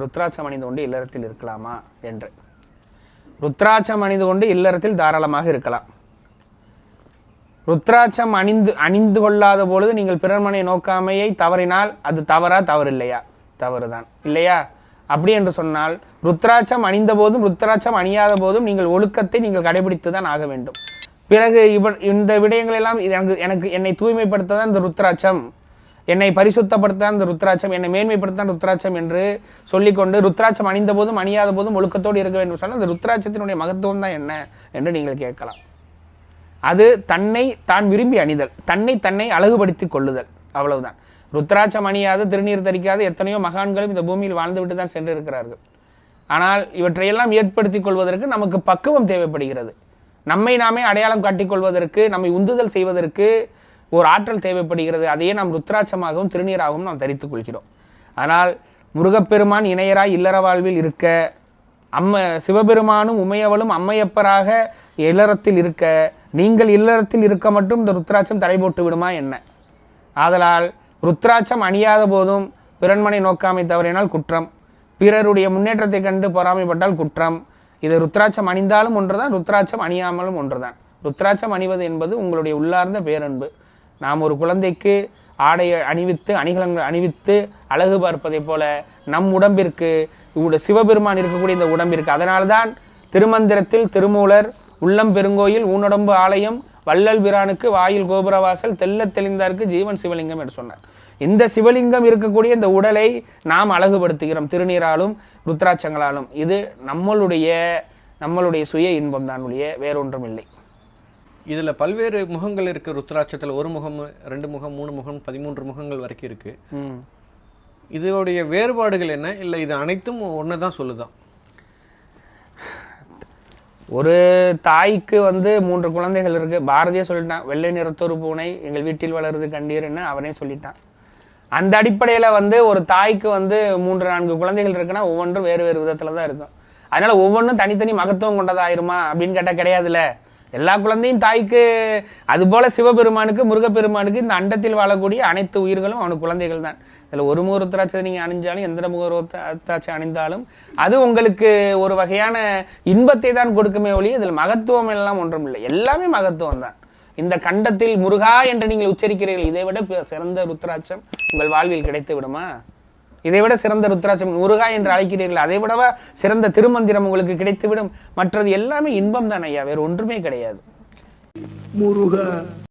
ருத்ராட்சம் அணிந்து கொண்டு இல்லறத்தில் இருக்கலாமா என்று. ருத்ராட்சம் அணிந்து கொண்டு இல்லறத்தில் தாராளமாக இருக்கலாம். ருத்ராட்சம் அணிந்து அணிந்து கொள்ளாத பொழுது நீங்கள் பிறர்மனை நோக்காமையை தவறினால் அது தவறா தவறு இல்லையா தவறுதான். இல்லையா? அப்படி என்று சொன்னால் ருத்ராட்சம் அணிந்த போதும் ருத்ராட்சம் அணியாத போதும் நீங்கள் ஒழுக்கத்தை நீங்கள் கடைபிடித்து தான் ஆக வேண்டும். பிறகு இவர் இந்த விடயங்கள் எல்லாம் இது எனக்கு எனக்கு என்னை தூய்மைப்படுத்த தான் இந்த ருத்ராட்சம். என்னை பரிசுத்தப்படுத்த அந்த இந்த ருத்ராட்சம் என்னை மேன்மைப்படுத்த ருத்ராட்சம் என்று சொல்லிக்கொண்டு ருத்ராட்சம் அணிந்த போதும் அணியாத போதும் ஒழுக்கத்தோடு இருக்க வேண்டும் சொன்னால் அந்த ருத்ராட்சத்தினுடைய மகத்துவம் தான் என்ன என்று நீங்கள் கேட்கலாம். அது தன்னை தான் விரும்பி அணிதல் தன்னை தன்னை அழகுபடுத்தி கொள்ளுதல் அவ்வளவுதான். ருத்ராட்சம் அணியாத திருநீர் தரிக்காத எத்தனையோ மகான்களும் இந்த பூமியில் வாழ்ந்துவிட்டு தான் சென்றிருக்கிறார்கள். ஆனால் இவற்றையெல்லாம் ஏற்படுத்தி கொள்வதற்கு நமக்கு பக்குவம் தேவைப்படுகிறது. நம்மை நாமே அடையாளம் காட்டிக் கொள்வதற்கு நம்மை உந்துதல் செய்வதற்கு ஒரு ஆற்றல் தேவைப்படுகிறது அதையே நாம் ருத்ராட்சமாகவும் திருநீராகவும் நாம் தரித்துக் கொள்கிறோம். ஆனால் முருகப்பெருமான் இணையராய் இல்லற வாழ்வில் இருக்க அம்ம சிவபெருமானும் உமையவளும் அம்மையப்பராக இல்லறத்தில் இருக்க நீங்கள் இல்லறத்தில் இருக்க மட்டும் இந்த ருத்ராட்சம் தடை போட்டு விடுமா என்ன? ஆதலால் ருத்ராட்சம் அணியாத போதும் பிறன்மனை நோக்காமை தவறினால் குற்றம். பிறருடைய முன்னேற்றத்தை கண்டு பொறாமைப்பட்டால் குற்றம். இது ருத்ராட்சம் அணிந்தாலும் ஒன்றுதான் ருத்ராட்சம் அணியாமலும் ஒன்றுதான். ருத்ராட்சம் அணிவது என்பது உங்களுடைய உள்ளார்ந்த பேரன்பு. நாம் ஒரு குழந்தைக்கு ஆடையை அணிவித்து அணிகலன்கள் அணிவித்து அழகு பார்ப்பதைப் போல நம் உடம்பிற்கு இவருடைய சிவபெருமான் இருக்கக்கூடிய இந்த உடம்பிற்கு. அதனால்தான் திருமந்திரத்தில் திருமூலர் உள்ளம் பெருங்கோயில் ஊனடம்பு ஆலயம் வள்ளல் பிரானுக்கு வாயில் கோபுரவாசல் தெல்ல தெளிந்தார்க்கு ஜீவன் சிவலிங்கம் என்று சொன்னார். இந்த சிவலிங்கம் இருக்கக்கூடிய இந்த உடலை நாம் அழகுபடுத்துகிறோம் திருநீராலும் ருத்ராட்சங்களாலும். இது நம்மளுடைய நம்மளுடைய சுய இன்பம் தான் ஒழிய வேறொன்றும் இல்லை இதுல பல்வேறு முகங்கள் இருக்கு ருத்ராட்சத்துல. ஒரு முகம் ரெண்டு முகம் மூணு முகம் பதிமூன்று முகங்கள் வரைக்கும் இருக்கு. ம். இதோடைய வேறுபாடுகள் என்ன? இல்லை இது அனைத்தும் ஒன்று தான் சொல்லுதான் ஒரு தாய்க்கு வந்து மூன்று குழந்தைகள் இருக்கு. பாரதியே சொல்லிட்டான் வெள்ளை நிறத்தொரு பூனை எங்கள் வீட்டில் வளருது கண்டீர்னு அவனே சொல்லிட்டான். அந்த அடிப்படையில் வந்து ஒரு தாய்க்கு வந்து மூன்று நான்கு குழந்தைகள் இருக்குன்னா ஒவ்வொன்றும் வேறு வேறு விதத்தில் தான் இருக்கும். அதனால ஒவ்வொன்றும் தனித்தனி மகத்துவம் கொண்டதாயிருமா அப்படின்னு கேட்டால் கிடையாதுல்ல. எல்லா குழந்தையும் தாய்க்கு அதுபோல் சிவபெருமானுக்கு முருகப்பெருமானுக்கு இந்த அண்டத்தில் வாழக்கூடிய அனைத்து உயிர்களும் அவனுக்கு குழந்தைகள் தான் இதில் ஒரு முகூர்த்தராட்சத்தை நீங்கள் அணிஞ்சாலும் எந்த முகூர்த்தராட்சி அணிந்தாலும் அது உங்களுக்கு ஒரு வகையான இன்பத்தை தான் கொடுக்குமே ஒழிய இதில் மகத்துவம் எல்லாம் ஒன்றும் இல்லை எல்லாமே மகத்துவம் தான் இந்த கண்டத்தில் முருகா என்று நீங்கள் உச்சரிக்கிறீர்கள் இதை விட சிறந்த ருத்ராட்சம் உங்கள் வாழ்வில் கிடைத்து விடுமா? இதை விட சிறந்த ருத்ராட்சம் முருகா என்று அழைக்கிறீர்கள் அதை விடவா சிறந்த திருமந்திரம் உங்களுக்கு கிடைத்துவிடும். மற்றது எல்லாமே இன்பம் தான் ஐயா வேறு ஒன்றுமே கிடையாது. முருகா.